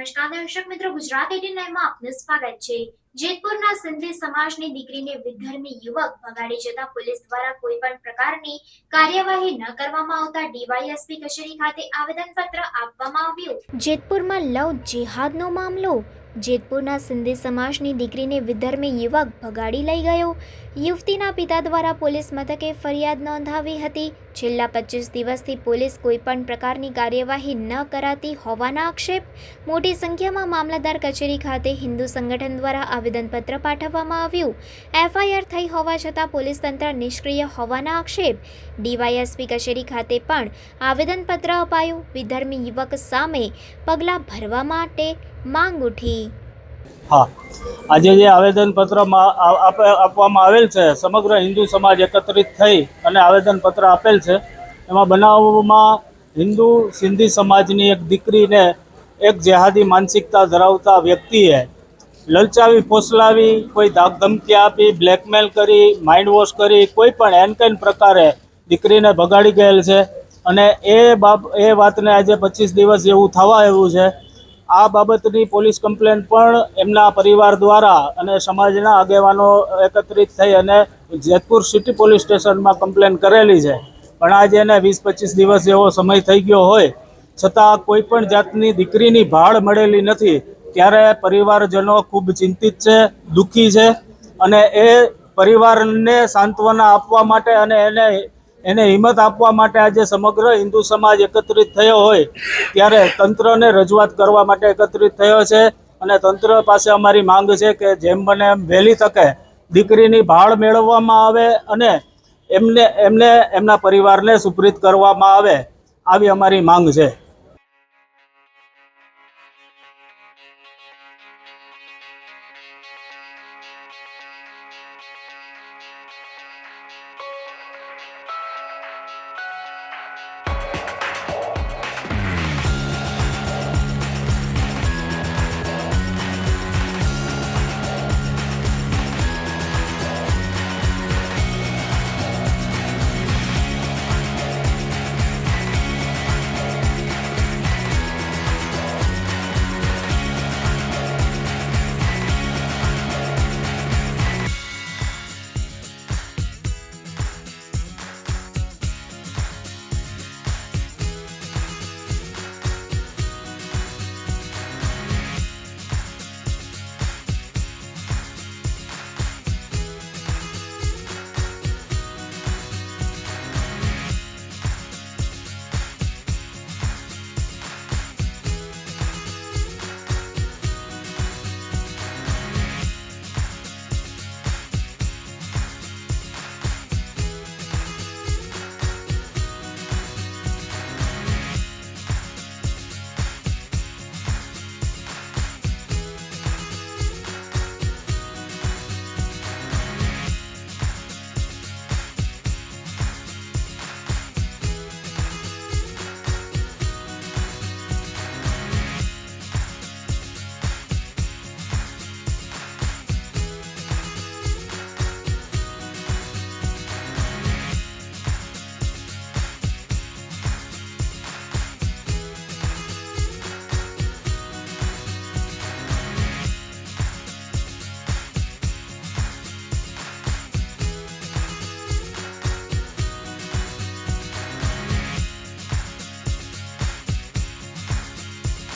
નમસ્કાર દર્શક મિત્રો ગુજરાત એટીન લાઈવમાં આપનું સ્વાગત છે. જેતપુરના સિંધી સમાજની દીકરીને વિધર્મી યુવક ભગાડી જતા પોલીસ દ્વારા કોઈ પણ પ્રકારની કાર્યવાહી ન કરવામાં આવતા ડીવાયએસપી કચેરી ખાતે આવેદનપત્ર આપવામાં આવ્યું. જેતપુરમાં લવ જિહાદનો મામલો. જેતપુરના સિંધી સમાજની દીકરીને વિધર્મી યુવક ભગાડી લઈ ગયો. યુવતીના પિતા દ્વારા પોલીસ મથકે ફરિયાદ નોંધાવી હતી. છેલ્લા પચીસ દિવસથી પોલીસ કોઈ પણ પ્રકારની કાર્યવાહી ન કરાતી હોવાના આક્ષેપ. મોટી સંખ્યામાં મામલતદાર કચેરી ખાતે હિન્દુ સંગઠન દ્વારા આવેદનપત્ર પાઠવવામાં આવ્યું. એફઆઈઆર થઈ હોવા છતાં પોલીસ તંત્ર નિષ્ક્રિય હોવાના આક્ષેપ. ડીવાયએસપી કચેરી ખાતે પણ આવેદનપત્ર અપાયું. વિધર્મી યુવક સામે પગલાં ભરવા માટે માંગ ઉઠી. હા. આજે જે આવેદનપત્રમાં આપવામાં આવેલ છે, સમગ્ર હિન્દુ સમાજ એકત્રિત થઈ અને આવેદનપત્ર આપેલ છે, એમાં બનાવમાં હિન્દુ સિંધી સમાજની એક દીકરીને એક જેહાદી માનસિકતા ધરાવતા વ્યક્તિએ લલચાવી, ફોસલાવી, કોઈ ધમકી આપી બ્લેકમેલ કરી માઇન્ડ વોશ કરી, કોઈ પણ એનકેન પ્રકારે દીકરીને ભગાડી ગયેલ છે. અને એ બાબ, એ વાતને આજે પચીસ દિવસ એવું થવા એવું છે. આ બાબતની પોલીસ કમ્પ્લેન પણ એમના પરિવાર દ્વારા અને સમાજના આગેવાનો એકત્રિત થઈ અને જેતપુર સિટી પોલીસ સ્ટેશનમાં કમ્પ્લેન કરેલી છે. પણ આજે એને વીસ પચીસ દિવસ જેવો સમય થઈ ગયો હોય. છતાં કોઈ પણ જાતની દીકરીની ભાળ મળેલી નથી. ત્યારે પરિવારજનો ખૂબ ચિંતિત છે, દુઃખી છે અને એ પરિવારને સાંત્વના આપવા માટે અને એને એને હિંમત આપવા માટે આજે સમગ્ર હિન્દુ સમાજ એકત્રિત થયો હોય ત્યારે તંત્રને રજૂઆત કરવા માટે એકત્રિત થયો છે અને તંત્ર પાસે અમારી માંગ છે કે જેમ બને એમ વહેલી તકે દીકરીની ભાળ મેળવવામાં આવે અને એમને એમને, એમના પરિવારને સુપ્રીત કરવામાં આવે, આવી અમારી માંગ છે.